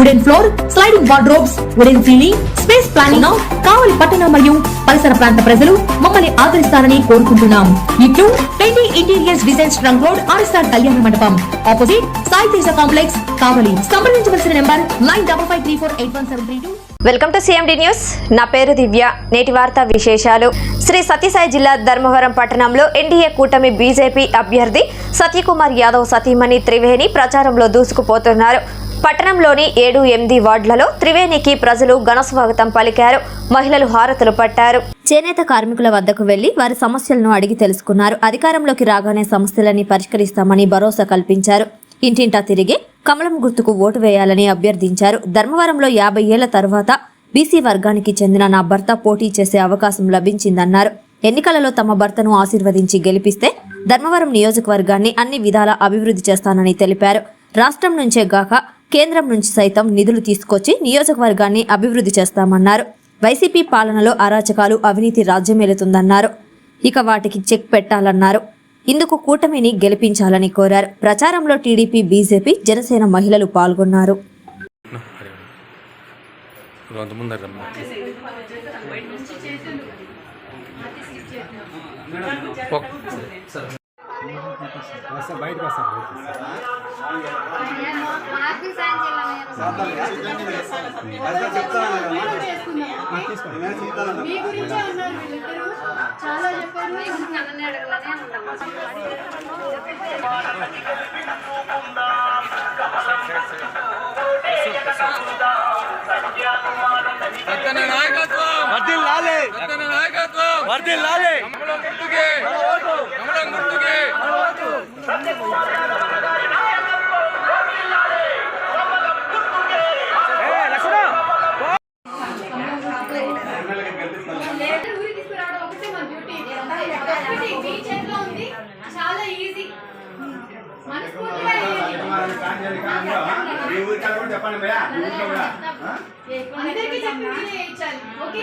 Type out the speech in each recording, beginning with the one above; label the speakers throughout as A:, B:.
A: wooden floor sliding wardrobes wooden ceiling space planning Kavali పట్టణ మరియు పరిసర ప్రాంత ప్రజలు మమ్మల్ని ఆదరిస్తారని కోరుకుంటున్నాం. ఇట్లు trendy interiors design trunk road RSR కళ్యాణ మండపం. Opposite Sai Teja complex Kavali. సంప్రదించవలసిన number nine double five three four eight one seven three two.
B: Welcome to CMD news. నా పేరు దివ్య. నేటి వార్తా విశేషాలు. శ్రీ సత్యసాయి జిల్లా ధర్మవరం పట్టణంలో ఎన్డీఏ కూటమి బీజేపీ అభ్యర్థి సత్యకుమార్ యాదవ్ సతీమణి త్రివేణి ప్రచారంలో దూసుకుపోతున్నారు. పట్టణంలోని ఏడు ఎనిమిది వార్డులలో త్రివేణికి ప్రజలు ఘన స్వాగతం పలికారు. మహిళలు హారతులు పట్టారు. చేనేత కార్మికుల వద్దకు వెళ్ళి వారి సమస్యలను అడిగి తెలుసుకున్నారు. అధికారంలోకి రాగానే సమస్యలన్నీ పరిష్కరిస్తామని భరోసా కల్పించారు. ఇంటింటా తిరిగి కమలం గుర్తుకు ఓటు వేయాలని అభ్యర్థించారు. ధర్మవరంలో యాభై ఏళ్ళ తర్వాత బీసీ వర్గానికి చెందిన నా భర్త పోటీ చేసే అవకాశం లభించిందన్నారు. ఎన్నికలలో తమ భర్తను ఆశీర్వదించి గెలిపిస్తే ధర్మవరం నియోజకవర్గాన్ని అన్ని విధాలా అభివృద్ధి చేస్తానని తెలిపారు. రాష్ట్రం నుంచే గాక కేంద్రం నుంచి సైతం నిధులు తీసుకొచ్చి నియోజకవర్గాన్ని అభివృద్ధి చేస్తామన్నారు వైసీపీ పాలనలో అరాచకాలు అవినీతి రాజ్యమేలుతుందన్నారు ఇక వాటికి చెక్ పెట్టాలన్నారు ఇందుకు కూటమిని గెలిపించాలని కోరారు ప్రచారంలో టీడీపీ బీజేపీ జనసేన మహిళలు పాల్గొన్నారు
C: బయటకు వస్తాను
D: మీ గురించే అన్నారు వీళ్ళిద్దరూ చాలా చెప్పారు
E: నాయకత్వం. వర్ధిల్ లాలే. వర్ధిల్ లాలే
D: మనస్ఫూర్తిగా అందరికీ చెప్పి ఇచ్చాలి ఓకే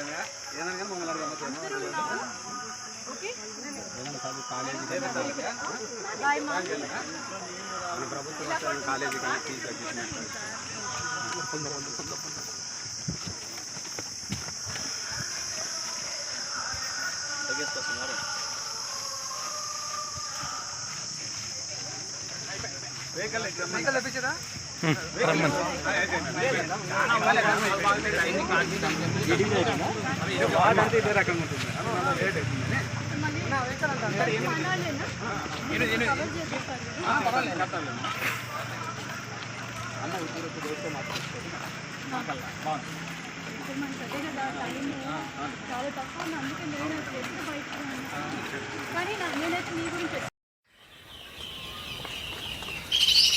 D: అన్నం పెట్టుకోవడానికి అన్నం మనం తీసుకురావాలి ఓకే బాయ్ మా ఇప్పుడు మనకి అదే కదా టైం చాలా తక్కువ అందుకే నేను బయటకు కానీ నేనైతే మీ గురించి